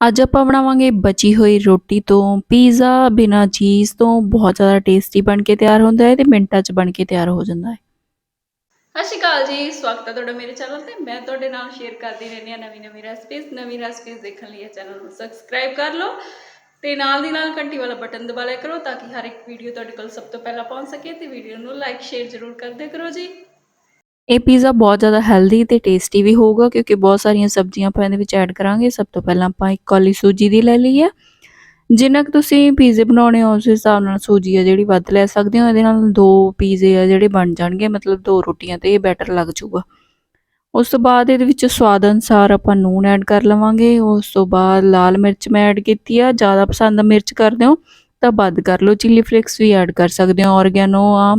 ਅੱਜ ਆਪਾਂ ਬਣਾਵਾਂਗੇ ਬਚੀ ਹੋਈ ਰੋਟੀ ਤੋਂ ਪੀਜ਼ਾ ਬਿਨਾ ਚੀਜ਼ ਤੋਂ ਬਹੁਤ ਜ਼ਿਆਦਾ ਟੇਸਟੀ ਬਣ ਕੇ ਤਿਆਰ ਹੁੰਦਾ ਹੈ ਤੇ ਮਿੰਟਾਂ 'ਚ ਬਣ ਕੇ ਤਿਆਰ ਹੋ ਜਾਂਦਾ ਹੈ। ਸਤਿ ਸ਼੍ਰੀ ਅਕਾਲ ਜੀ, ਸਵਾਗਤ ਹੈ ਤੁਹਾਡਾ ਮੇਰੇ ਚੈਨਲ ਤੇ। ਮੈਂ ਤੁਹਾਡੇ ਨਾਲ ਸ਼ੇਅਰ ਕਰਦੀ ਰਹਿੰਦੀ ਹਾਂ ਨਵੀਂ ਨਵੀਂ ਰੈਸਪੀਜ਼ ਨਵੀਂ ਰੈਸਪੀਜ਼ ਦੇਖਣ ਲਈ ਇਹ ਚੈਨਲ ਨੂੰ ਸਬਸਕ੍ਰਾਈਬ ਕਰ ਲਓ ਤੇ ਨਾਲ ਦੀ ਨਾਲ ਘੰਟੀ ਵਾਲਾ ਬਟਨ ਦਬਾ ਲਿਆ ਕਰੋ ਤਾਂ ਕਿ ਹਰ ਇੱਕ ਵੀਡੀਓ ਤੁਹਾਡੇ ਕੋਲ ਸਭ ਤੋਂ ਪਹਿਲਾਂ ਪਹੁੰਚ ਸਕੇ ਤੇ ਵੀਡੀਓ ਨੂੰ ਲਾਈਕ ਸ਼ੇਅਰ ਜ਼ਰੂਰ ਕਰਦੇ ਕਰੋ ਜੀ। ਇਹ ਪੀਜ਼ਾ ਬਹੁਤ ਜ਼ਿਆਦਾ ਹੈਲਦੀ ਤੇ ਟੇਸਟੀ ਵੀ ਹੋਊਗਾ, ਕਿਉਂਕਿ ਬਹੁਤ ਸਾਰੀਆਂ ਸਬਜ਼ੀਆਂ ਆਪਾਂ ਇਹਦੇ ਵਿੱਚ ਐਡ ਕਰਾਂਗੇ। ਸਭ ਤੋਂ ਪਹਿਲਾਂ ਆਪਾਂ ਇੱਕ ਕੌਲੀ ਸੂਜੀ ਦੀ ਲੈ ਲਈ ਹੈ। ਜਿੰਨਾ ਕਿ ਤੁਸੀਂ ਪੀਜ਼ੇ ਬਣਾਉਣੇ ਹੋ, ਉਸ ਹਿਸਾਬ ਨਾਲ ਸੂਜੀ ਆ ਜਿਹੜੀ ਵੱਧ ਲੈ ਸਕਦੇ ਹੋ। ਇਹਦੇ ਨਾਲ ਦੋ ਪੀਜ਼ੇ ਆ ਜਿਹੜੇ ਬਣ ਜਾਣਗੇ, ਮਤਲਬ ਦੋ ਰੋਟੀਆਂ ਤੇ ਇਹ ਬੈਟਰ ਲੱਗ ਜਾਊਗਾ। ਉਸ ਤੋਂ ਬਾਅਦ ਇਹਦੇ ਵਿੱਚ ਸਵਾਦ ਅਨੁਸਾਰ ਆਪਾਂ ਨੂਨ ਐਡ ਕਰ ਲਵਾਂਗੇ। ਉਸ ਤੋਂ ਬਾਅਦ ਲਾਲ ਮਿਰਚ ਮੈਂ ਐਡ ਕੀਤੀ ਆ। ਜ਼ਿਆਦਾ ਪਸੰਦ ਮਿਰਚ ਕਰਦੇ ਹੋ, ਤਾਂ ਵੱਧ ਕਰ ਲਓ। ਚਿੱਲੀ ਫਲੇਕਸ ਵੀ ਐਡ ਕਰ ਸਕਦੇ ਹੋ। ਔਰਗੈਨੋ ਆ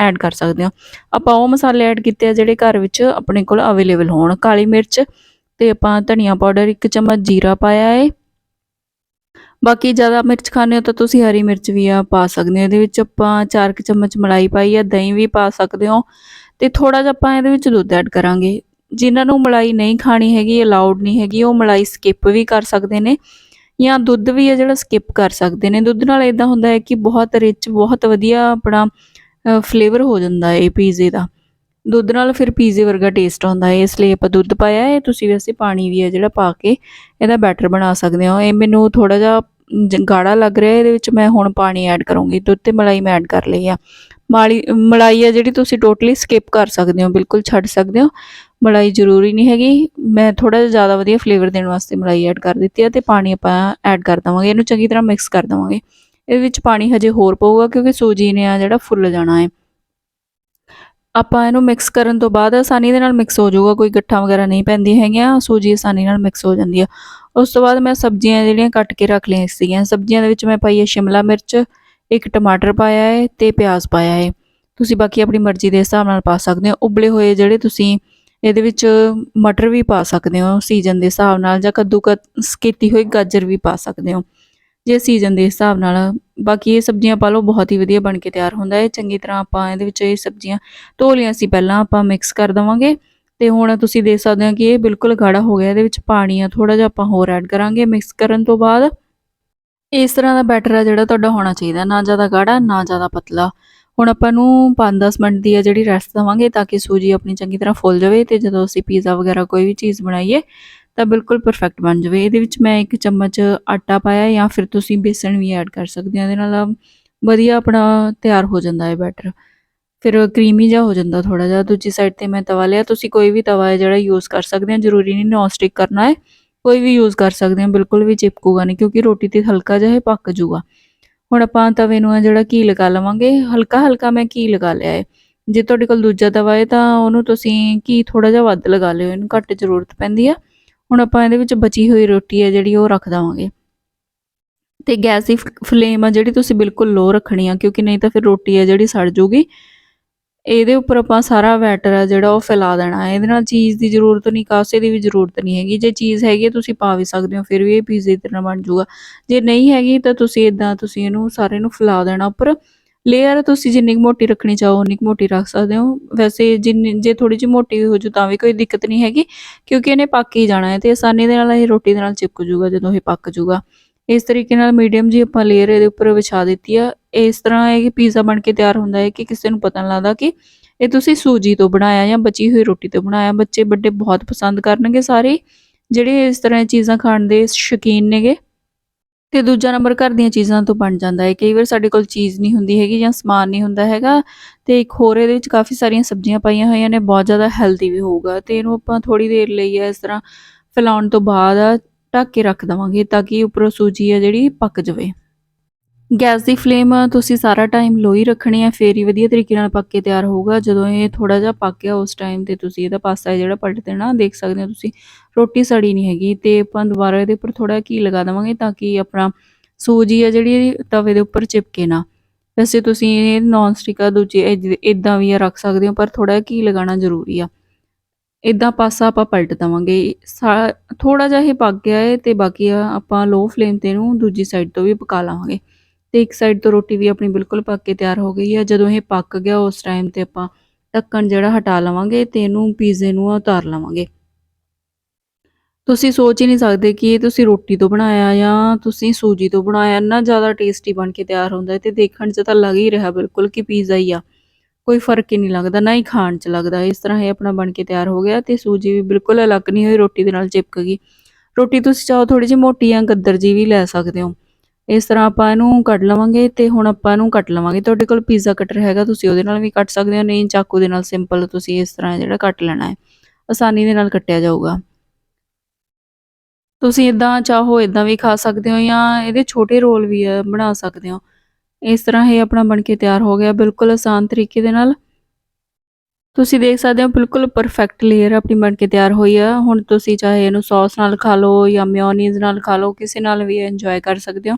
ਐਡ ਕਰ ਸਕਦੇ ਹੋ। ਆਪਾਂ ਉਹ ਮਸਾਲੇ ਐਡ ਕੀਤੇ ਆ ਜਿਹੜੇ ਘਰ ਵਿੱਚ ਆਪਣੇ ਕੋਲ ਅਵੇਲੇਬਲ ਹੋਣ। ਕਾਲੀ ਮਿਰਚ ਤੇ ਆਪਾਂ ਧਨੀਆ ਪਾਊਡਰ, ਇੱਕ ਚਮਚ ਜੀਰਾ ਪਾਇਆ ਹੈ ਬਾਕੀ ਜ਼ਿਆਦਾ ਮਿਰਚ ਖਾਣੇ ਹੋ ਤਾਂ ਤੁਸੀਂ ਹਰੀ ਮਿਰਚ ਵੀ ਆ ਪਾ ਸਕਦੇ ਹੋ। ਇਹਦੇ ਵਿੱਚ ਆਪਾਂ 4 ਚਮਚ ਮਲਾਈ ਪਾਈ ਆ, ਦਹੀਂ ਵੀ ਪਾ ਸਕਦੇ ਹੋ। ਤੇ ਥੋੜਾ ਜਿਹਾ ਆਪਾਂ ਇਹਦੇ ਵਿੱਚ ਦੁੱਧ ਐਡ ਕਰਾਂਗੇ। ਜਿਨ੍ਹਾਂ ਨੂੰ ਮਲਾਈ ਨਹੀਂ ਖਾਣੀ ਹੈਗੀ ਅਲਾਉਡ ਨਹੀਂ ਹੈਗੀ, ਉਹ ਮਲਾਈ ਸਕਿਪ ਵੀ ਕਰ ਸਕਦੇ ਨੇ ਜਾਂ ਦੁੱਧ ਵੀ ਆ ਜਿਹੜਾ ਸਕਿਪ ਕਰ ਸਕਦੇ ਨੇ। ਦੁੱਧ ਨਾਲ ਇਦਾਂ ਹੁੰਦਾ ਹੈ ਕਿ ਬਹੁਤ ਰਿਚ ਬਹੁਤ ਵਧੀਆ ਆਪਣਾ ਫਲੇਵਰ ਹੋ ਜਾਂਦਾ ਹੈ ਇਹ ਪੀਜ਼ੇ ਦਾ। ਦੁੱਧ ਨਾਲ ਫਿਰ ਪੀਜ਼ੇ ਵਰਗਾ ਟੇਸਟ ਆਉਂਦਾ ਹੈ। ਇਸ ਲਈ ਆਪਾਂ ਦੁੱਧ ਪਾਇਆ ਹੈ। ਤੁਸੀਂ ਵੈਸੇ ਪਾਣੀ ਵੀ ਹੈ ਜਿਹੜਾ ਪਾ ਕੇ ਇਹਦਾ ਬੈਟਰ ਬਣਾ ਸਕਦੇ ਹੋ। ਇਹ ਮੈਨੂੰ ਥੋੜਾ ਜਿਹਾ ਜ- ਗਾੜਾ ਲੱਗ ਰਿਹਾ ਇਹਦੇ ਵਿੱਚ ਮੈਂ ਹੁਣ ਪਾਣੀ ਐਡ ਕਰੂੰਗੀ। ਦੁੱਧ ਤੇ ਮਲਾਈ ਮੈਂ ਐਡ ਕਰ ਲਈ ਆ। ਮਾਲੀ ਮਲਾਈ ਆ ਜਿਹੜੀ ਤੁਸੀਂ ਟੋਟਲੀ ਸਕਿਪ ਕਰ ਸਕਦੇ ਹੋ। ਬਿਲਕੁਲ ਛੱਡ ਸਕਦੇ ਹੋ। ਮਲਾਈ ਜ਼ਰੂਰੀ ਨਹੀਂ ਹੈਗੀ। ਮੈਂ ਥੋੜਾ ਜਿਹਾ ਜ਼ਿਆਦਾ ਵਧੀਆ ਫਲੇਵਰ ਦੇਣ ਵਾਸਤੇ ਮਲਾਈ ਐਡ ਕਰ ਦਿੱਤੀ ਆ ਤੇ ਪਾਣੀ ਆਪਾਂ ਐਡ ਕਰ ਦਵਾਂਗੇ। ਇਹਨੂੰ ਚੰਗੀ ਤਰ੍ਹਾਂ ਮਿਕਸ ਕਰ ਦਵਾਂਗੇ। ਇਹਦੇ ਵਿੱਚ ਪਾਣੀ ਹਜੇ ਹੋਰ ਪਊਗਾ ਕਿਉਂਕਿ ਸੂਜੀ ਨੇ ਆ ਜਿਹੜਾ ਫੁੱਲ ਜਾਣਾ ਹੈ। ਆਪਾਂ ਇਹਨੂੰ ਮਿਕਸ ਕਰਨ ਤੋਂ ਬਾਅਦ ਆਸਾਨੀ ਦੇ ਨਾਲ ਮਿਕਸ ਹੋ ਜਾਊਗਾ, ਕੋਈ ਗੱਠਾਂ ਵਗੈਰਾ ਨਹੀਂ ਪੈਂਦੀਆਂ ਹੈਗੀਆਂ, ਸੂਜੀ ਆਸਾਨੀ ਨਾਲ ਮਿਕਸ ਹੋ ਜਾਂਦੀ ਆ। ਉਸ ਤੋਂ ਬਾਅਦ ਮੈਂ ਸਬਜ਼ੀਆਂ ਜਿਹੜੀਆਂ ਕੱਟ ਕੇ ਰੱਖ ਲਈਆਂ ਸੀਗੀਆਂ। ਸਬਜ਼ੀਆਂ ਦੇ ਵਿੱਚ ਮੈਂ ਪਾਈ ਹੈ ਸ਼ਿਮਲਾ ਮਿਰਚ, ਇੱਕ ਟਮਾਟਰ ਪਾਇਆ ਹੈ ਤੇ ਪਿਆਜ਼ ਪਾਇਆ ਹੈ। ਤੁਸੀਂ ਬਾਕੀ ਆਪਣੀ ਮਰਜ਼ੀ ਦੇ ਹਿਸਾਬ ਨਾਲ ਪਾ ਸਕਦੇ ਹੋ। ਉਬਲੇ ਹੋਏ ਜਿਹੜੇ ਤੁਸੀਂ ਇਹਦੇ ਵਿੱਚ ਮਟਰ ਵੀ ਪਾ ਸਕਦੇ ਹੋ, ਸੀਜ਼ਨ ਦੇ ਹਿਸਾਬ ਨਾਲ ਜਾਂ ਕੱਦੂਕਸ ਕੀਤੀ ਹੋਈ ਗਾਜਰ ਵੀ ਪਾ ਸਕਦੇ ਹੋ। ਜੇ ਸੀਜ਼ਨ ਦੇ ਹਿਸਾਬ ਨਾਲ, ਬਾਕੀ ਇਹ ਸਬਜ਼ੀਆਂ ਪਾ ਲਓ, ਬਹੁਤ ਹੀ ਵਧੀਆ ਬਣ ਕੇ ਤਿਆਰ ਹੁੰਦਾ ਹੈ। ਚੰਗੀ ਤਰ੍ਹਾਂ ਆਪਾਂ ਇਹਦੇ ਵਿੱਚ ਇਹ ਸਬਜ਼ੀਆਂ ਧੋ ਲਿਆ ਸੀ ਪਹਿਲਾਂ, ਆਪਾਂ ਮਿਕਸ ਕਰ ਦਵਾਂਗੇ। ਤੇ ਹੁਣ ਤੁਸੀਂ ਦੇਖ ਸਕਦੇ ਹੋ ਕਿ ਇਹ ਬਿਲਕੁਲ ਗਾੜਾ ਹੋ ਗਿਆ, ਇਹਦੇ ਵਿੱਚ ਪਾਣੀ ਆ ਥੋੜਾ ਜਿਹਾ ਆਪਾਂ ਹੋਰ ਐਡ ਕਰਾਂਗੇ ਮਿਕਸ ਕਰਨ ਤੋਂ ਬਾਅਦ। ਇਸ ਤਰ੍ਹਾਂ ਦਾ ਬੈਟਰ ਆ ਜਿਹੜਾ ਤੁਹਾਡਾ ਹੋਣਾ ਚਾਹੀਦਾ, ਨਾ ਜ਼ਿਆਦਾ ਗਾੜਾ, ਨਾ ਜ਼ਿਆਦਾ ਪਤਲਾ। ਹੁਣ ਆਪਾਂ ਨੂੰ 5-10 ਮਿੰਟ ਦੀ ਆ ਜਿਹੜੀ ਰੈਸਟ ਦਵਾਂਗੇ, ਤਾਂ ਕਿ ਸੂਜੀ ਆਪਣੀ ਚੰਗੀ ਤਰ੍ਹਾਂ ਫੁੱਲ ਜਾਵੇ ਤੇ ਜਦੋਂ ਅਸੀਂ ਪੀਜ਼ਾ ਵਗੈਰਾ ਕੋਈ ਵੀ ਚੀਜ਼ ਬਣਾਈਏ ਤਾਂ ਬਿਲਕੁਲ ਪਰਫੈਕਟ ਬਣ ਜਾਵੇ। ਇਹਦੇ ਵਿੱਚ ਮੈਂ ਇੱਕ ਚਮਚ ਆਟਾ ਪਾਇਆ ਜਾਂ ਫਿਰ ਤੁਸੀਂ ਬੇਸਣ ਵੀ ਐਡ ਕਰ ਸਕਦੇ ਹੋ। ਇਹਦੇ ਨਾਲ ਵਧੀਆ ਆਪਣਾ ਤਿਆਰ ਹੋ ਜਾਂਦਾ ਹੈ ਬੈਟਰ ਫਿਰ ਕਰੀਮੀ ਜਿਹਾ ਹੋ ਜਾਂਦਾ ਥੋੜਾ ਜਿਹਾ। ਦੂਜੀ ਸਾਈਡ ਤੇ ਮੈਂ ਤਵਾ ਲਿਆ। ਤੁਸੀਂ ਕੋਈ ਵੀ ਤਵਾ ਹੈ ਜਿਹੜਾ ਯੂਜ਼ ਕਰ ਸਕਦੇ ਹੋ। ਜ਼ਰੂਰੀ ਨਹੀਂ ਨੌਨ ਸਟਿਕ ਕਰਨਾ ਹੈ। ਕੋਈ ਵੀ ਯੂਜ਼ ਕਰ ਸਕਦੇ ਹੋ। ਬਿਲਕੁਲ ਵੀ ਚਿਪਕੂਗਾ ਨਹੀਂ ਕਿਉਂਕਿ ਰੋਟੀ ਤੇ ਹਲਕਾ ਜਿਹਾ ਇਹ ਪੱਕ ਜੂਗਾ ਹੁਣ ਆਪਾਂ ਤਵੇ ਨੂੰ ਆ ਜਿਹੜਾ ਘੀ ਲਗਾ ਲਵਾਂਗੇ। ਹਲਕਾ ਹਲਕਾ ਮੈਂ ਘੀ ਲਗਾ ਲਿਆ ਹੈ। ਜੇ ਤੁਹਾਡੇ ਕੋਲ ਦੂਜਾ ਤਵਾ ਹੈ ਤਾਂ ਉਹਨੂੰ ਤੁਸੀਂ ਘੀ ਥੋੜਾ ਜਿਹਾ ਵੱਧ ਲਗਾ ਲਿਓ। ਇਹਨੂੰ ਘੱਟ ਜ਼ਰੂਰਤ ਪੈਂਦੀ ਆ। ਹੁਣ ਆਪਾਂ ਇਹਦੇ ਵਿੱਚ ਬਚੀ ਹੋਈ ਰੋਟੀ ਹੈ ਜਿਹੜੀ ਉਹ ਰੱਖ ਦਵਾਂਗੇ। ਤੇ ਗੈਸ ਦੀ ਫਲੇਮ ਆ ਜਿਹੜੀ ਤੁਸੀਂ ਬਿਲਕੁਲ ਲੋ ਰੱਖਣੀ ਆ, ਕਿਉਂਕਿ ਨਹੀਂ ਤਾਂ ਫਿਰ ਰੋਟੀ ਹੈ ਜਿਹੜੀ ਸੜ ਜੂਗੀ। ਇਹਦੇ ਉੱਪਰ ਆਪਾਂ ਸਾਰਾ ਬੈਟਰ ਆ ਜਿਹੜਾ ਉਹ ਫੈਲਾ ਦੇਣਾ ਹੈ। ਇਹਦੇ ਨਾਲ ਚੀਜ਼ ਦੀ ਜ਼ਰੂਰਤ ਨਹੀਂ, ਕਾਸੇ ਦੀ ਵੀ ਜ਼ਰੂਰਤ ਨਹੀਂ ਹੈਗੀ। ਜੇ ਚੀਜ਼ ਹੈਗੀ ਹੈ, ਤੁਸੀਂ ਪਾ ਵੀ ਸਕਦੇ ਹੋ, ਫਿਰ ਵੀ ਇਹ ਪੀਜ਼ੇ ਦੀ ਤਰ੍ਹਾਂ ਬਣ ਜੂਗਾ। ਜੇ ਨਹੀਂ ਹੈਗੀ ਤਾਂ ਤੁਸੀਂ ਇਦਾਂ ਤੁਸੀਂ ਇਹਨੂੰ ਸਾਰੇ ਨੂੰ ਫੈਲਾ ਦੇਣਾ ਉੱਪਰ। ਲੇਅਰ ਤੁਸੀਂ ਜਿੰਨੀ ਕੁ ਮੋਟੀ ਰੱਖਣੀ ਚਾਹੋ, ਉਨੀ ਕੁ ਮੋਟੀ ਰੱਖ ਸਕਦੇ ਹੋ। ਵੈਸੇ ਜਿੰਨੀ, ਜੇ ਥੋੜੀ ਜਿਹੀ ਮੋਟੀ ਹੋ ਜੂ ਤਾਂ ਵੀ ਕੋਈ ਦਿੱਕਤ ਨਹੀਂ ਹੈਗੀ, ਕਿਉਂਕਿ ਇਹਨੇ ਪੱਕ ਹੀ ਜਾਣਾ ਹੈ ਤੇ ਆਸਾਨੀ ਦੇ ਨਾਲ ਇਹ ਰੋਟੀ ਦੇ ਨਾਲ ਚਿਪਕ ਜੂਗਾ ਜਦੋਂ ਇਹ ਪੱਕ ਜੂਗਾ ਇਸ ਤਰੀਕੇ ਨਾਲ ਮੀਡੀਅਮ ਜੀ ਆਪਾਂ ਲੇਅਰ ਇਹਦੇ ਉੱਪਰ ਵਿਛਾ ਦਿੱਤੀ ਆ। ਇਸ ਤਰ੍ਹਾਂ ਇਹ ਪੀਜ਼ਾ ਬਣ ਕੇ ਤਿਆਰ ਹੁੰਦਾ ਹੈ ਕਿ ਕਿਸੇ ਨੂੰ ਪਤਾ ਨਹੀਂ ਲੱਗਦਾ ਕਿ ਇਹ ਤੁਸੀਂ ਸੂਜੀ ਤੋਂ ਬਣਾਇਆ ਜਾਂ ਬਚੀ ਹੋਈ ਰੋਟੀ ਤੋਂ ਬਣਾਇਆ। ਬੱਚੇ ਵੱਡੇ ਬਹੁਤ ਪਸੰਦ ਕਰਨਗੇ ਸਾਰੇ। ਜਿਹੜੇ ਇਸ ਤਰ੍ਹਾਂ ਦੀਆਂ ਚੀਜ਼ਾਂ ਖਾਣ ਦੇ ਸ਼ੌਕੀਨ ਨੇਗੇ ਤੇ ਦੂਜਾ ਨੰਬਰ ਘਰ ਦੀਆਂ ਚੀਜ਼ਾਂ ਤੋਂ ਬਣ ਜਾਂਦਾ ਹੈ। ਕਈ ਵਾਰ ਸਾਡੇ ਕੋਲ ਚੀਜ਼ ਨਹੀਂ ਹੁੰਦੀ ਹੈਗੀ ਜਾਂ ਸਮਾਨ ਨਹੀਂ ਹੁੰਦਾ ਹੈਗਾ ਤੇ ਇੱਕ ਹੋਰ ਇਹਦੇ ਵਿੱਚ ਕਾਫੀ ਸਾਰੀਆਂ ਸਬਜ਼ੀਆਂ ਪਾਈਆਂ ਹੋਈਆਂ ਨੇ, ਬਹੁਤ ਜ਼ਿਆਦਾ ਹੈਲਦੀ ਵੀ ਹੋਊਗਾ ਤੇ ਇਹਨੂੰ ਆਪਾਂ ਥੋੜੀ ਦੇਰ ਲਈ ਇਸ ਤਰ੍ਹਾਂ ਫੈਲਾਉਣ ਤੋਂ ਬਾਅਦ ਢੱਕ ਕੇ ਰੱਖ ਦਵਾਂਗੇ ਤਾਂ ਕਿ ਉੱਪਰੋਂ ਸੂਜੀ ਹੈ ਜਿਹੜੀ ਪੱਕ ਜਾਵੇ। ਗੈਸ ਦੀ ਫਲੇਮ ਤੁਸੀਂ ਸਾਰਾ ਟਾਈਮ ਲੋ ਹੀ ਰੱਖਣੀ ਹੈ, ਫੇਰ ਹੀ ਵਧੀਆ ਤਰੀਕੇ ਨਾਲ ਪੱਕ ਕੇ ਤਿਆਰ ਹੋਊਗਾ। ਜਦੋਂ ਇਹ ਥੋੜਾ ਜਿਹਾ ਪੱਕ ਗਿਆ ਉਸ ਟਾਈਮ ਤੇ ਤੁਸੀਂ ਇਹਦਾ ਪਾਸਾ ਹੈ ਜਿਹੜਾ ਪਲਟ ਦੇਣਾ ਦੇਖ ਸਕਦੇ ਹੋ ਤੁਸੀਂ, ਰੋਟੀ ਸੜੀ ਨਹੀਂ ਹੈਗੀ ਤੇ ਆਪਾਂ ਦੁਬਾਰਾ ਇਹਦੇ ਉੱਪਰ ਥੋੜਾ ਘੀ ਲਗਾ ਦੇਵਾਂਗੇ ਤਾਂ ਕਿ ਆਪਣਾ ਸੂਜੀ ਆ ਜਿਹੜੀ ਤਵੇ ਦੇ ਉੱਪਰ ਚਿਪਕੇ ਨਾ। ਵੈਸੇ ਤੁਸੀਂ ਇਹ ਨੌਨ ਸਟਿਕ ਆ, ਦੂਜੇ ਇਦਾਂ ਵੀ ਰੱਖ ਸਕਦੇ ਹੋ, ਪਰ ਥੋੜਾ ਘੀ ਲਗਾਉਣਾ ਜ਼ਰੂਰੀ ਆ। ਇਦਾਂ ਪਾਸਾ ਆਪਾਂ ਪਲਟ ਦਵਾਂਗੇ। ਥੋੜਾ ਜਿਹਾ ਇਹ ਪੱਕ ਗਿਆ ਹੈ ਤੇ ਬਾਕੀ ਆ ਆਪਾਂ ਲੋ ਫਲੇਮ ਤੇ ਇਹਨੂੰ ਦੂਜੀ ਸਾਈਡ ਤੋਂ ਵੀ ਪਕਾ ਲਾਵਾਂਗੇ ਤੇ ਇੱਕ ਸਾਈਡ ਤੋਂ ਰੋਟੀ ਵੀ ਆਪਣੀ ਬਿਲਕੁਲ ਪੱਕ ਕੇ ਤਿਆਰ ਹੋ ਗਈ ਹੈ ਜਦੋਂ ਇਹ ਪੱਕ ਗਿਆ ਉਸ ਟਾਈਮ ਤੇ ਆਪਾਂ ਢੱਕਣ ਜਿਹੜਾ ਹਟਾ ਲਵਾਂਗੇ ਤੇ ਇਹਨੂੰ ਪੀਜ਼ੇ ਨੂੰ ਉਤਾਰ ਲਵਾਂਗੇ। ਤੁਸੀਂ ਸੋਚ ਹੀ ਨਹੀਂ ਸਕਦੇ ਕਿ ਇਹ ਤੁਸੀਂ ਰੋਟੀ ਤੋਂ ਬਣਾਇਆ ਜਾਂ ਤੁਸੀਂ ਸੂਜੀ ਤੋਂ ਬਣਾਇਆ। ਇੰਨਾ ਜ਼ਿਆਦਾ ਟੇਸਟੀ ਬਣ ਕੇ ਤਿਆਰ ਹੁੰਦਾ ਤੇ ਦੇਖਣ 'ਚ ਤਾਂ ਲੱਗ ਹੀ ਰਿਹਾ ਬਿਲਕੁਲ ਕਿ ਪੀਜ਼ਾ ਹੀ ਆ। ਕੋਈ ਫ਼ਰਕ ਹੀ ਨਹੀਂ ਲੱਗਦਾ, ਨਾ ਹੀ ਖਾਣ 'ਚ ਲੱਗਦਾ। ਇਸ ਤਰ੍ਹਾਂ ਇਹ ਆਪਣਾ ਬਣ ਕੇ ਤਿਆਰ ਹੋ ਗਿਆ ਤੇ ਸੂਜੀ ਵੀ ਬਿਲਕੁਲ ਅਲੱਗ ਨਹੀਂ ਹੋਈ, ਰੋਟੀ ਦੇ ਨਾਲ ਚਿਪਕ ਗਈ। ਰੋਟੀ ਤੁਸੀਂ ਚਾਹੋ ਥੋੜੀ ਜਿਹੀ ਮੋਟੀ ਜਾਂ ਗੱਦਰ ਜੀ ਵੀ ਲੈ ਸਕਦੇ ਹੋ। ਇਸ ਤਰ੍ਹਾਂ ਆਪਾਂ ਇਹਨੂੰ ਕੱਟ ਲਵਾਂਗੇ ਤੇ ਹੁਣ ਆਪਾਂ ਇਹਨੂੰ ਕੱਟ ਲਵਾਂਗੇ। ਤੁਹਾਡੇ ਕੋਲ ਪੀਜ਼ਾ ਕਟਰ ਹੈਗਾ, ਤੁਸੀਂ ਉਹਦੇ ਨਾਲ ਵੀ ਕੱਟ ਸਕਦੇ ਹੋ, ਨਹੀਂ ਚਾਕੂ ਦੇ ਨਾਲ ਸਿੰਪਲ ਤੁਸੀਂ ਇਸ ਤਰ੍ਹਾਂ ਜਿਹੜਾ ਕੱਟ ਲੈਣਾ ਹੈ, ਆਸਾਨੀ ਦੇ ਨਾਲ ਕੱਟਿਆ ਜਾਊਗਾ। ਤੁਸੀਂ ਇਦਾਂ ਚਾਹੋ ਇਦਾਂ ਵੀ ਖਾ ਸਕਦੇ ਹੋ ਜਾਂ ਇਹਦੇ ਛੋਟੇ ਰੋਲ ਵੀ ਬਣਾ ਸਕਦੇ ਹੋ। ਇਸ ਤਰ੍ਹਾਂ ਇਹ ਆਪਣਾ ਬਣ ਕੇ ਤਿਆਰ ਹੋ ਗਿਆ ਬਿਲਕੁਲ ਆਸਾਨ ਤਰੀਕੇ ਦੇ ਨਾਲ। ਤੁਸੀਂ ਦੇਖ ਸਕਦੇ ਹੋ ਬਿਲਕੁਲ ਪਰਫੈਕਟ ਲੇਅਰ ਆਪਣੀ ਬਣ ਕੇ ਤਿਆਰ ਹੋਈ ਆ। ਹੁਣ ਤੁਸੀਂ ਚਾਹੇ ਇਹਨੂੰ ਸੌਸ ਨਾਲ ਖਾ ਲਓ ਜਾਂ ਮਿਓਨੀਜ਼ ਨਾਲ ਖਾ ਲਓ, ਕਿਸੇ ਨਾਲ ਵੀ ਇੰਜੋਏ ਕਰ ਸਕਦੇ ਹੋ।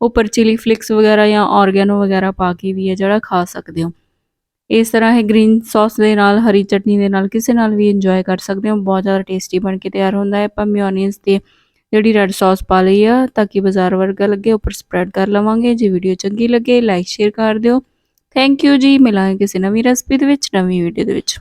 ਉੱਪਰ ਚਿਲੀ ਫਲਿਕਸ ਵਗੈਰਾ ਜਾਂ ਔਰਗੈਨੋ ਵਗੈਰਾ ਪਾ ਕੇ ਵੀ ਹੈ ਜਿਹੜਾ ਖਾ ਸਕਦੇ ਹੋ। ਇਸ ਤਰ੍ਹਾਂ ਇਹ ਗ੍ਰੀਨ ਸੌਸ ਦੇ ਨਾਲ, ਹਰੀ ਚਟਨੀ ਦੇ ਨਾਲ ਕਿਸੇ ਨਾਲ ਵੀ ਇੰਜੋਏ ਕਰ ਸਕਦੇ ਹੋ। ਬਹੁਤ ਜ਼ਿਆਦਾ ਟੇਸਟੀ ਬਣ ਕੇ ਤਿਆਰ ਹੁੰਦਾ ਹੈ। ਆਪਾਂ ਮਿਓਨੀਜ਼ ਤੇ ਜਿਹੜੀ ਰੈੱਡ ਸੌਸ ਪਾ ਲਈ ਆ, ਤਾਂ ਕਿ ਬਾਜ਼ਾਰ ਵਰਗਾ ਲੱਗੇ, ਉੱਪਰ ਸਪਰੈਡ ਕਰ ਲਵਾਂਗੇ। ਜੇ ਵੀਡੀਓ ਚੰਗੀ ਲੱਗੇ ਲਾਈਕ ਸ਼ੇਅਰ ਕਰ ਦਿਓ। ਥੈਂਕ ਯੂ ਜੀ। ਮਿਲਾਂਗੇ ਕਿਸੇ ਨਵੀਂ ਰੈਸਪੀ ਦੇ ਵਿੱਚ, ਨਵੀਂ ਵੀਡੀਓ ਦੇ ਵਿੱਚ।